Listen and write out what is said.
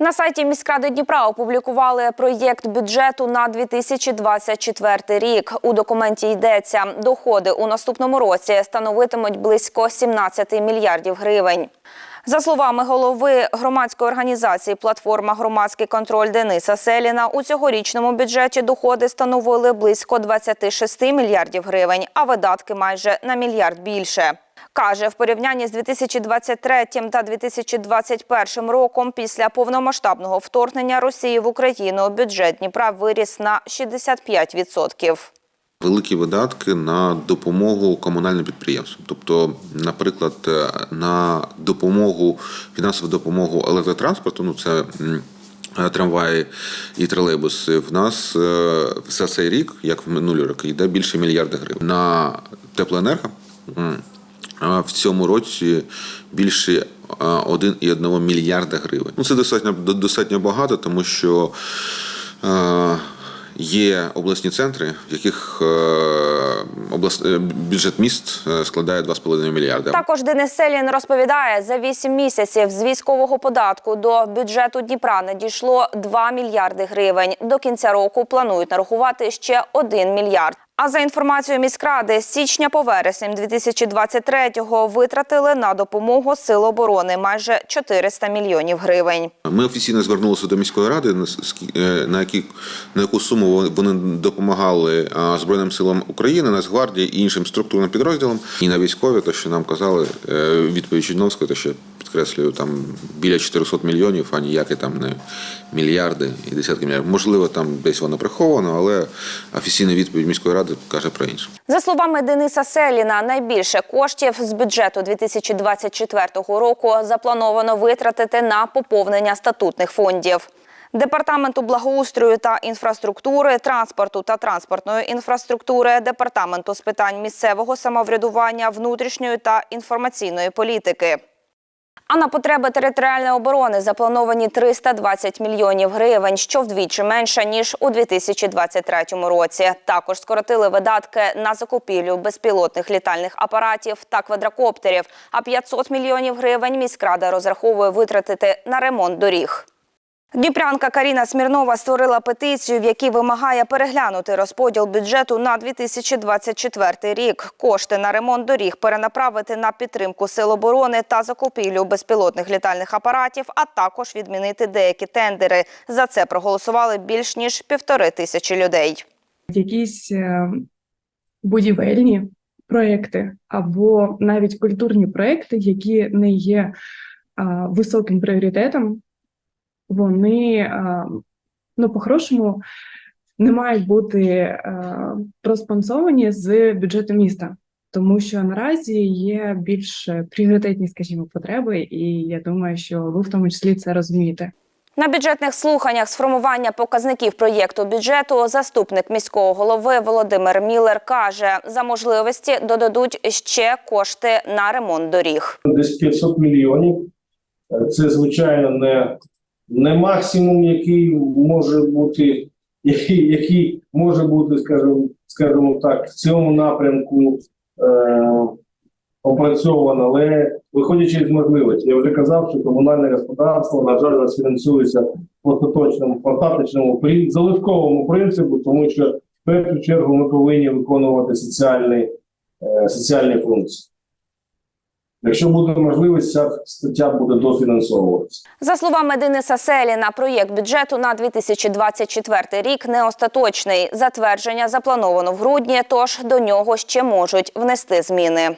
На сайті міськради Дніпра опублікували проєкт бюджету на 2024 рік. У документі йдеться, доходи у наступному році становитимуть близько 17 мільярдів гривень. За словами голови громадської організації Платформа громадський контроль Дениса Селіна, у цьогорічному бюджеті доходи становили близько 26 мільярдів гривень, а видатки майже на мільярд більше. Каже, в порівнянні з 2023 та 2021 роком після повномасштабного вторгнення Росії в Україну бюджет Дніпра виріс на 65%. Великі видатки на допомогу комунальним підприємствам, тобто, наприклад, е, на допомогу фінансову допомогу електротранспорту, ну це е, трамваї і тролейбуси. В нас е, за цей рік, як в минулі роки, йде більше мільярда гривень. На теплоенерго в цьому році більше 1,1 мільярда гривень. Ну це достатньо достатньо багато, тому що. Є обласні центри, в яких е, облас... е, бюджет міст е, складає 2,5 мільярда. Також Денис Селін розповідає, за 8 місяців з військового податку до бюджету Дніпра надійшло 2 мільярди гривень. До кінця року планують нарахувати ще 1 мільярд. А за інформацією міськради, з січня по вересень 2023-го витратили на допомогу Сил оборони майже 400 мільйонів гривень. Ми офіційно звернулися до міської ради, на е, на які на яку суму вони допомагали Збройним силам України, Нацгвардії і іншим структурним підрозділам. І на військові, то що нам казали, е, відповідь Чудновського, то що підкреслюю, там біля 400 мільйонів, а ніякі там не мільярди і десятки мільярдів. Можливо, там десь воно приховано, але офіційна відповідь міської ради каже про інше. За словами Дениса Селіна, найбільше коштів з бюджету 2024 року заплановано витратити на поповнення статутних фондів. Департаменту благоустрою та інфраструктури, транспорту та транспортної інфраструктури, департаменту з питань місцевого самоврядування, внутрішньої та інформаційної політики. А на потреби територіальної оборони заплановані 320 мільйонів гривень, що вдвічі менше ніж у 2023 році. Також скоротили видатки на закупівлю безпілотних літальних апаратів та квадрокоптерів. А 500 мільйонів гривень міськрада розраховує витратити на ремонт доріг. Дніпрянка Каріна Смірнова створила петицію, в якій вимагає переглянути розподіл бюджету на 2024 рік. Кошти на ремонт доріг перенаправити на підтримку сил оборони та закупівлю безпілотних літальних апаратів, а також відмінити деякі тендери. За це проголосували більш ніж півтори тисячі людей. якісь е, будівельні проекти або навіть культурні проекти, які не є високим пріоритетом, вони ну, по-хорошому не мають бути проспонсовані з бюджету міста. Тому що наразі є більш пріоритетні, скажімо, потреби, і я думаю, що ви в тому числі це розумієте. На бюджетних слуханнях з формування показників проєкту бюджету заступник міського голови Володимир Міллер каже, за можливості додадуть ще кошти на ремонт доріг. десь 500 мільйонів. Е, Це, звичайно, не, не максимум, який може бути, який, який може бути, скажімо, скажімо так, в цьому напрямку е, опрацьовано, але виходячи з можливості, я вже казав, що комунальне господарство, на жаль, нас фінансується по остаточному, остаточному залишковому принципу, тому що в першу чергу ми повинні виконувати соціальні, е, соціальні функції. Якщо буде можливість, ця стаття буде дофінансовуватися. За словами Дениса Селіна, проєкт бюджету на 2024 рік не остаточний. Затвердження заплановано в грудні, тож до нього ще можуть внести зміни.